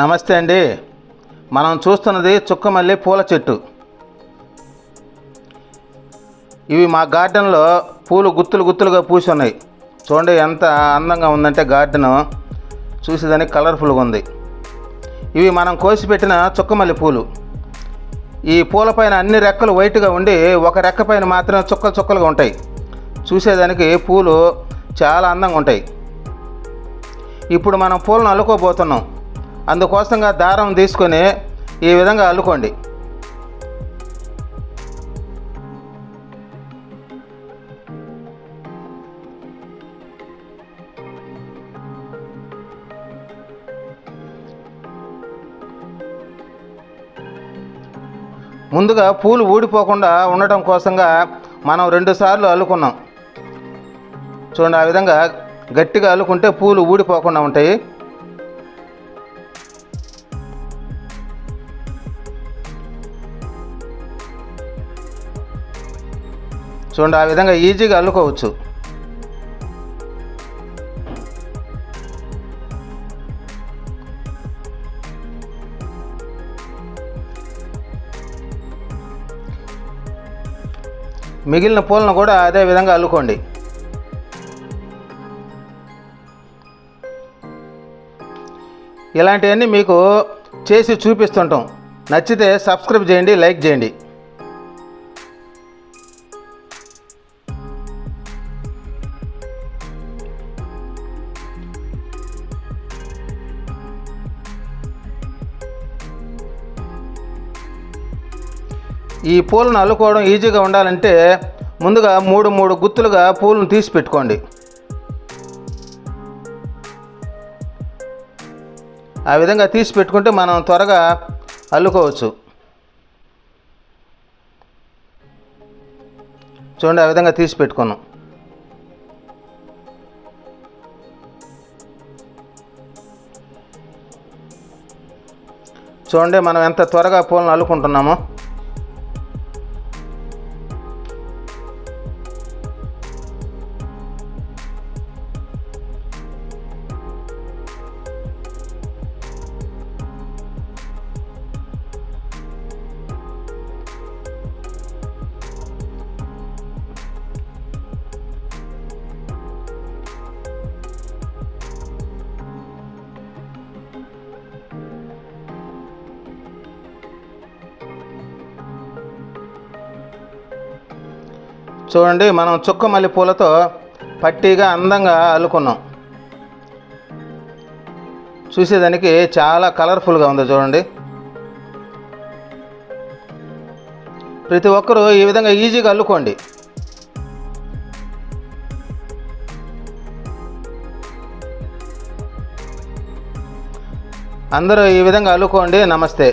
నమస్తే అండి. మనం చూస్తున్నది చుక్కమల్లి పూల చెట్టు. ఇవి మా గార్డెన్లో పూలు గుత్తులు గుత్తులుగా పూసి ఉన్నాయి చూడండి ఎంత అందంగా ఉందంటే గార్డెన్. చూసేదానికి కలర్ఫుల్గా ఉంది. ఇవి మనం కోసి పెట్టిన చుక్కమల్లి పూలు. ఈ పూలపైన అన్ని రెక్కలు వైట్గా ఉండి ఒక రెక్క పైన మాత్రం చుక్కలు చుక్కలుగా ఉంటాయి. చూసేదానికి పూలు చాలా అందంగా ఉంటాయి. ఇప్పుడు మనం పూలను అల్లుకోబోతున్నాం. అందుకోసంగా దారం తీసుకొని ఈ విధంగా అల్లుకోండి. ముందుగా పూలు ఊడిపోకుండా ఉండటం కోసంగా మనం రెండు సార్లు అల్లుకున్నాం. చూడండి ఆ విధంగా గట్టిగా అల్లుకుంటే పూలు ఊడిపోకుండా ఉంటాయి. చూడండి ఆ విధంగా ఈజీగా అల్లుకోవచ్చు. మిగిలిన పూలను కూడా అదే విధంగా అల్లుకోండి. ఇలాంటివన్నీ మీకు చేసి చూపిస్తుంటాం. నచ్చితే సబ్స్క్రైబ్ చేయండి లైక్ చేయండి. ఈ పూలను అల్లుకోవడం ఈజీగా ఉండాలంటే ముందుగా మూడు మూడు గుత్తులుగా పూలను తీసి పెట్టుకోండి. ఆ విధంగా తీసి పెట్టుకుంటే మనం త్వరగా అల్లుకోవచ్చు. చూడండి ఆ విధంగా తీసి పెట్టుకున్నాం. చూడండి మనం ఎంత త్వరగా పూలను అల్లుకుంటున్నామో. చూడండి మనం చుక్క మల్లె పూలతో పట్టీగా అందంగా అల్లుకున్నాం. చూసేదానికి చాలా కలర్ఫుల్గా ఉంది చూడండి. ప్రతి ఒక్కరూ ఈ విధంగా ఈజీగా అల్లుకోండి. అందరూ ఈ విధంగా అల్లుకోండి. నమస్తే.